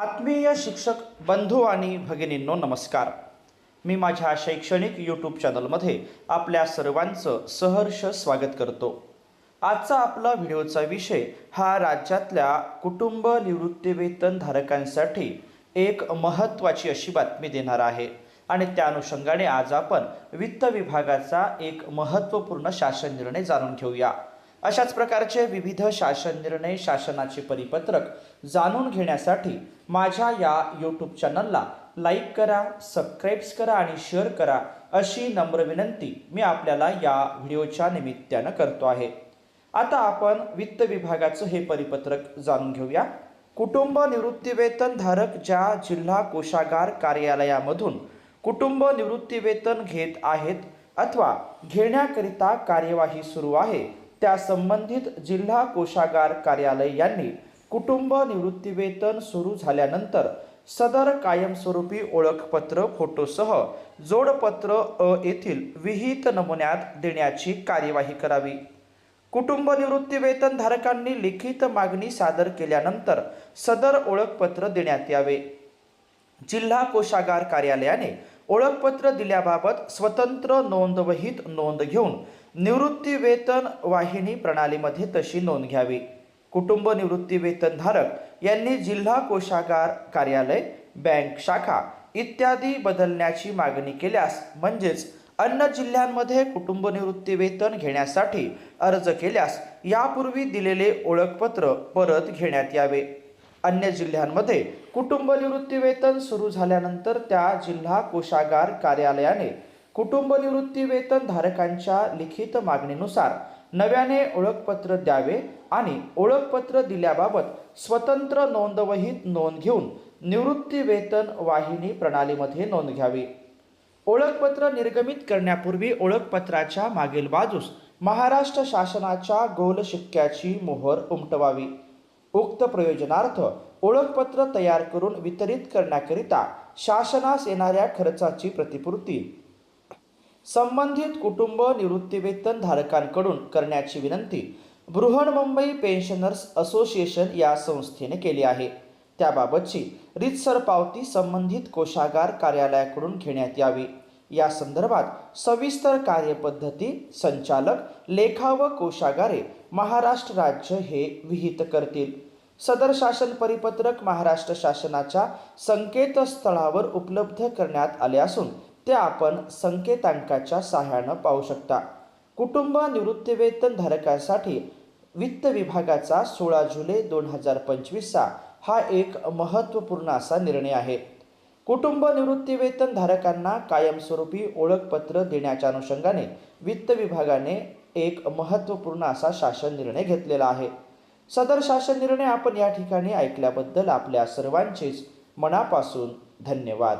आत्मीय शिक्षक बंधू आणि भगिनींनो नमस्कार. मी माझ्या शैक्षणिक यूट्यूब चॅनलमध्ये आपल्या सर्वांचं सहर्ष स्वागत करतो. आजचा आपला व्हिडिओचा विषय हा राज्यातल्या कुटुंब निवृत्तीवेतन धारकांसाठी एक महत्त्वाची अशी बातमी देणार आहे. आणि त्या अनुषंगाने आज आपण वित्त विभागाचा एक महत्त्वपूर्ण शासन निर्णय जाणून घेऊया. अशाच प्रकारचे विविध शासन निर्णय शासनाचे परिपत्रक जाणून घेण्यासाठी माझ्या या यूट्यूब चॅनलला लाईक करा सबस्क्राईब्स करा आणि शेअर करा अशी नम्र विनंती मी आपल्याला या व्हिडिओच्या निमित्तानं करतो आहे. आता आपण वित्त विभागाचं हे परिपत्रक जाणून घेऊया. कुटुंब निवृत्तीवेतन धारक ज्या जिल्हा कोशागार कार्यालयामधून कुटुंब निवृत्तीवेतन घेत आहेत अथवा घेण्याकरिता कार्यवाही सुरू आहे त्या संबंधित जिल्हा कोषागार कार्यालय यांनी कुटुंब निवृत्तीवेतन सुरू झाल्यानंतर सदर कायमस्वरूपी ओळखपत्र फोटोसह जोडपत्र अ येथील विहित नमुन्यात देण्याची कार्यवाही करावी. कुटुंब निवृत्तीवेतन धारकांनी लिखित मागणी सादर केल्यानंतर सदर ओळखपत्र देण्यात यावे. जिल्हा कोषागार कार्यालयाने ओळखपत्र दिल्याबाबत स्वतंत्र नोंदवहीत नोंद घेऊन निवृत्ती वेतन वाहिनी प्रणालीमध्ये तशी नोंद घ्यावी. कुटुंब निवृत्ती यांनी जिल्हा कोशागार कार्यालय बँक शाखा इत्यादी बदलण्याची मागणी केल्यास म्हणजेच अन्य जिल्ह्यांमध्ये कुटुंब निवृत्ती वेतन घेण्यासाठी अर्ज केल्यास यापूर्वी दिलेले ओळखपत्र परत घेण्यात यावे. अन्य जिल्ह्यांमध्ये कुटुंब निवृत्ती वेतन सुरू झाल्यानंतर त्या जिल्हा कोशागार कार्यालयाने कुटुंब निवृत्ती वेतन धारकांच्या लिखित मागणीनुसार नव्याने ओळखपत्र द्यावे आणि ओळखपत्र दिल्याबाबत स्वतंत्र नोंदवहीत नोंद घेऊन निवृत्ती वेतन वाहिनी प्रणालीमध्ये नोंद घ्यावी. ओळखपत्र निर्गमित करण्यापूर्वी ओळखपत्राच्या मागील बाजूस महाराष्ट्र शासनाच्या गोल शिक्क्याची मोहर उमटवावी. उक्त प्रयोजनार्थ ओळखपत्र तयार करून वितरित करण्याकरिता शासनास येणाऱ्या खर्चाची प्रतिपूर्ती संबंधित कुटुंब निवृत्तीवेतन धारकांकडून करण्याची विनंती बृहन्मुंबई पेन्शनर्स असोसिएशन या संस्थेने केली आहे. त्याबाबतची रितसर पावती संबंधित कोशागार कार्यालयाकडून घेण्यात यावी. या संदर्भात सविस्तर कार्यपद्धती संचालक लेखा व कोशागारे महाराष्ट्र राज्य हे विहित करतील. सदर शासन परिपत्रक महाराष्ट्र शासनाच्या संकेतस्थळावर उपलब्ध करण्यात आले असून ते आपण संकेतांकाच्या सहाय्यानं पाहू शकता. कुटुंब निवृत्तीवेतनधारकांसाठी वित्त विभागाचा सोळा जुलै दोन हजार पंचवीसचा हा एक महत्त्वपूर्ण असा निर्णय आहे. कुटुंब निवृत्तीवेतन धारकांना कायमस्वरूपी ओळखपत्र देण्याच्या अनुषंगाने वित्त विभागाने एक महत्त्वपूर्ण असा शासन निर्णय घेतलेला आहे. सदर शासन निर्णय आपण या ठिकाणी ऐकल्याबद्दल आपल्या सर्वांचेच मनापासून धन्यवाद.